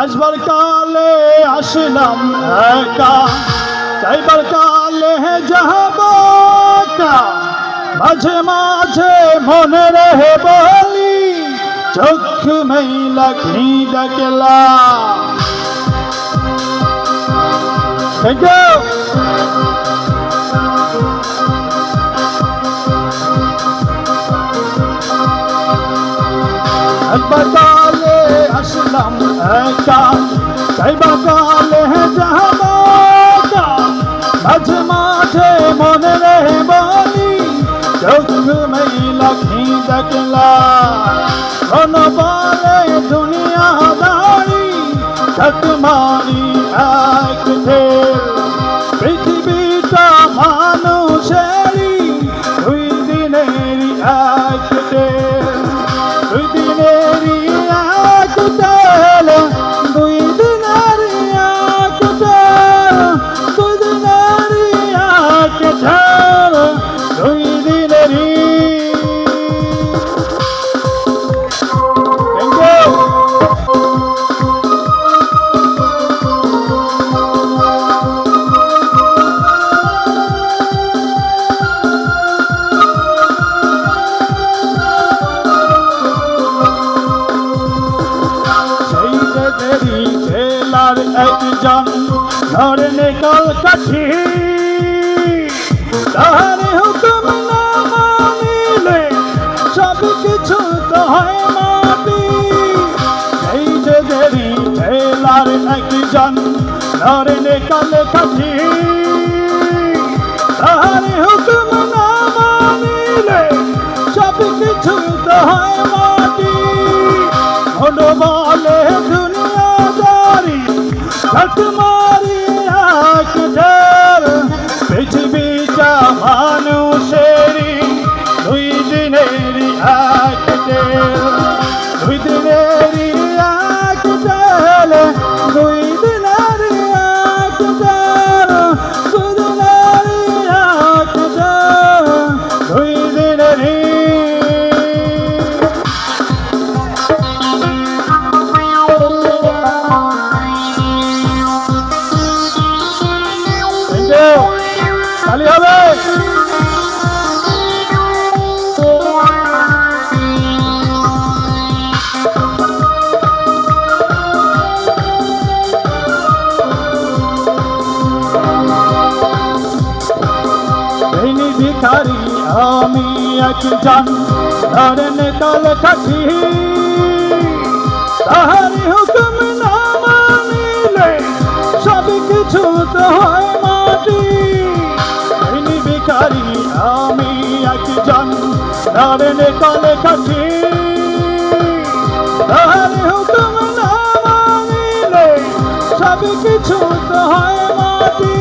আসবার কালে আসলাম একা যাইবার কালে যাব মাঝে মাঝে মনে রহে বলি চোখ মেলা কি ডাকলা Thank একা যাইবার কালে যাব মাঝে মাঝে মনে রে বলি চোখ মেলা কি দেখলা কোন বলে দুনিয়া দাড়ি ছক মারি এক ঢের পৃথিবীটা মানুষেরই, দুই দুই দিনেরই এক নিকল কাঠি তাহার হুকুম না মানিলে সব কিছু তো হয় মাটি। সেই যে দেরি জেলার একজন ধরে নিকল কাঠি তাহার হুকুম না মানিলে সব কিছু তো হয় মাটি। বলে দুনিয়াদারি ঝট মারি ভিখারি আমি একজন ধরেন কাল কাঠি তাহারি হুকুম না মানিলে সব কিছু তো হয় মাটি। ভিখারি আমি একজন ধরেন কাল কাঠি তাহারি হুকুম না মানিলে সব কিছু তো হয় মাটি।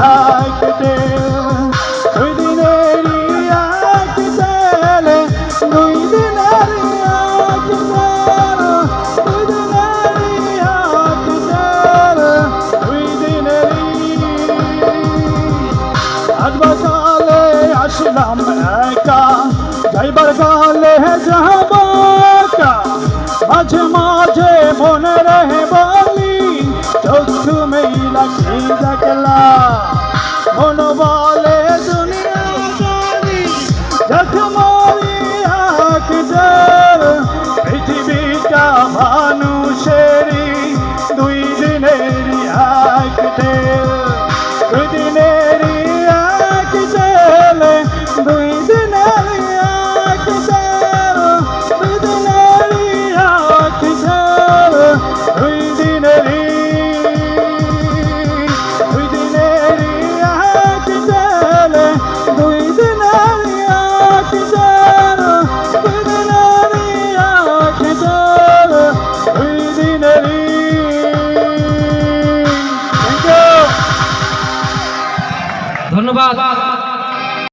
ঢের দুই দিনেরই এক ঢের দুই দিনেরই এক ঢের দুই দিনেরই এক ঢের দুই যাব মাঝে মাঝে মনে রহে